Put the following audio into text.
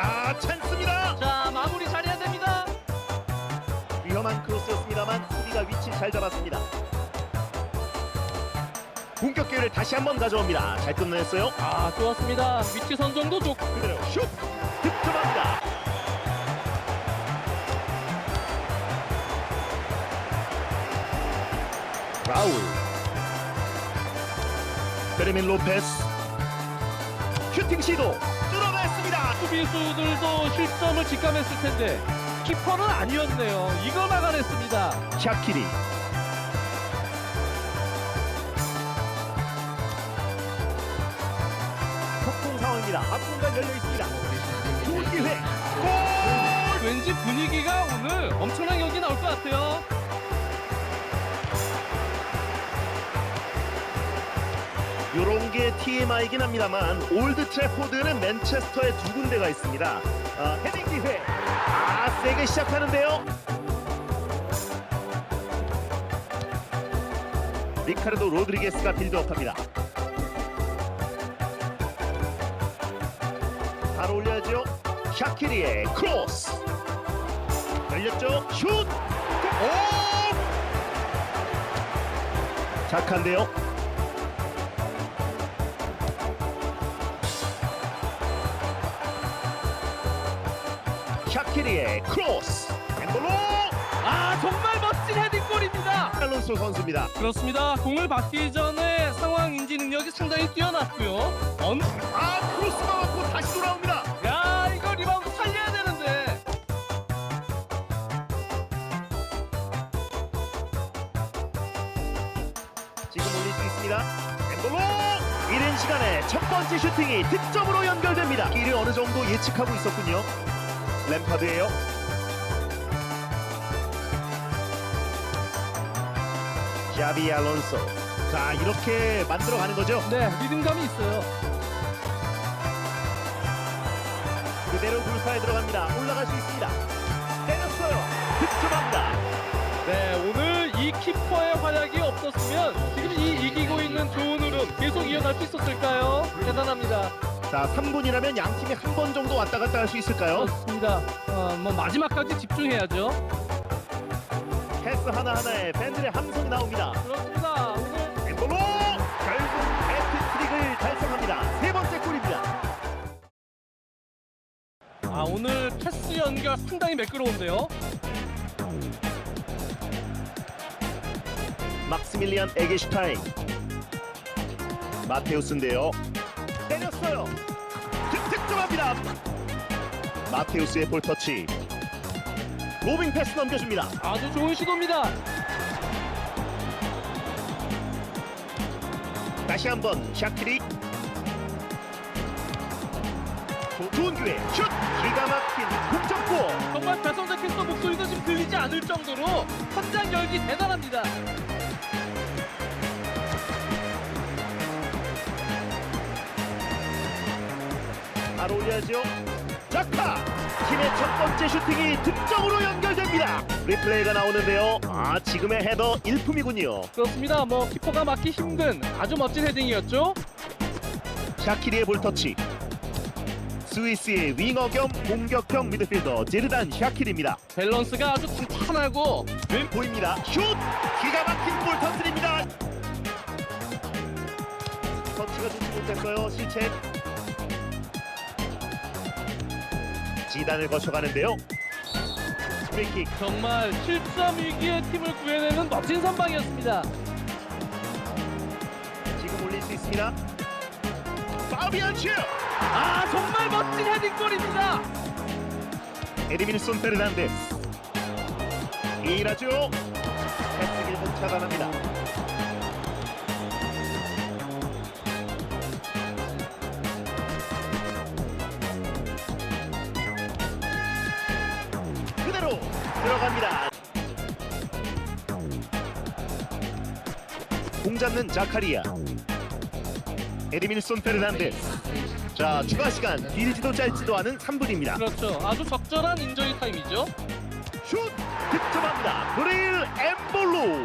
자 찬스입니다. 자 마무리 잘해야 됩니다. 위험한 크로스였습니다만 수비가 위치 잘 잡았습니다. 공격 기회를 다시 한번 가져옵니다. 잘 끝냈어요. 아 좋았습니다. 위치 선정도 좋고 그대로 슛 득점합니다. 라울 베르민 로페스 슈팅 시도 뚫어냈습니다. 수비수들도 실점을 직감했을 텐데 키퍼는 아니었네요. 이거 막아냈습니다. 샤키리 속공 상황입니다. 앞공간 열려 있습니다. 좋은 기회. 골! 왠지 분위기가 오늘 엄청난 경기 나올 것 같아요. 요런 게 TMI이긴 합니다만 올드 트래포드는 맨체스터에 두 군데가 있습니다. 아, 헤딩 기회. 아, 세게 시작하는데요. 리카르도 로드리게스가 빌드업합니다. 바로 올려야죠. 샤키리의 크로스. 열렸죠. 슛. 오! 착한데요. 키리의 크로스. 엠볼로 아 정말 멋진 헤딩골입니다. 알론소 선수입니다. 그렇습니다. 공을 받기 전에 상황 인지 능력이 상당히 뛰어났고요. 언... 아 크로스가 맞고 다시 돌아옵니다. 야 이거 리바운드 살려야 되는데. 지금 올릴 수 있습니다. 엠볼로 이른 시간에 첫 번째 슈팅이 득점으로 연결됩니다. 이를 어느 정도 예측하고 있었군요. 램파드예요. 샤비 알론소. 자 이렇게 만들어가는 거죠. 네 리듬감이 있어요. 그대로 불파에 들어갑니다. 올라갈 수 있습니다. 때렸어요. 득점합니다. 네 오늘 이 키퍼의 활약이 없었으면 지금 이 이기고 있는 좋은 흐름 계속 이어갈 수 있었을까요? 대단합니다. 자 3분이라면 양 팀이 한 번 정도 왔다 갔다 할 수 있을까요? 그렇습니다. 어, 뭐 마지막까지 집중해야죠. 패스 하나하나에 팬들의 함성이 나옵니다. 그렇습니다. 오늘 엠볼로 결국 해트트릭을 달성합니다. 세 번째 골입니다. 아 오늘 패스 연결 상당히 매끄러운데요. 막스밀리안 에게슈타인 마테우스인데요. 때렸어요. 득득점합니다. 마테우스의 볼터치. 로빙 패스 넘겨줍니다. 아주 좋은 시도입니다. 다시 한번 샤키리. 조- 좋은 기회. 슛! 기가 막힌 동점골. 정말 배성재 캐스터 목소리도 지금 들리지 않을 정도로 현장 열기 대단합니다. 바로 올려야죠. 자카! 팀의 첫 번째 슈팅이 득점으로 연결됩니다. 리플레이가 나오는데요. 아, 지금의 헤더 일품이군요. 그렇습니다. 뭐 키퍼가 막기 힘든 아주 멋진 헤딩이었죠. 샤키리의 볼터치. 스위스의 윙어 겸 공격형 미드필더 제르단 샤키리입니다. 밸런스가 아주 탄탄하고 왼 보입니다. 슛! 기가 막힌 볼 터뜨립니다. 터치가 좋지 못했어요. 실책. 지단을 거쳐가는데요. 프리킥. 정말 실점 위기의 팀을 구해내는 멋진 선방이었습니다. 지금 올릴 수 있습니다. 파비안 슈! 아 정말 멋진 헤딩골입니다. 에드밀손 페르난데스. 이라죠. 패스 길목 차단합니다. 들어갑니다. 공 잡는 자카리아. 에드밀손 페르난데스. 자, 추가 시간 길지도 짧지도 않은 3분입니다. 그렇죠. 아주 적절한 인저리 타임이죠. 슛! 득점합니다. 브레일 엠볼로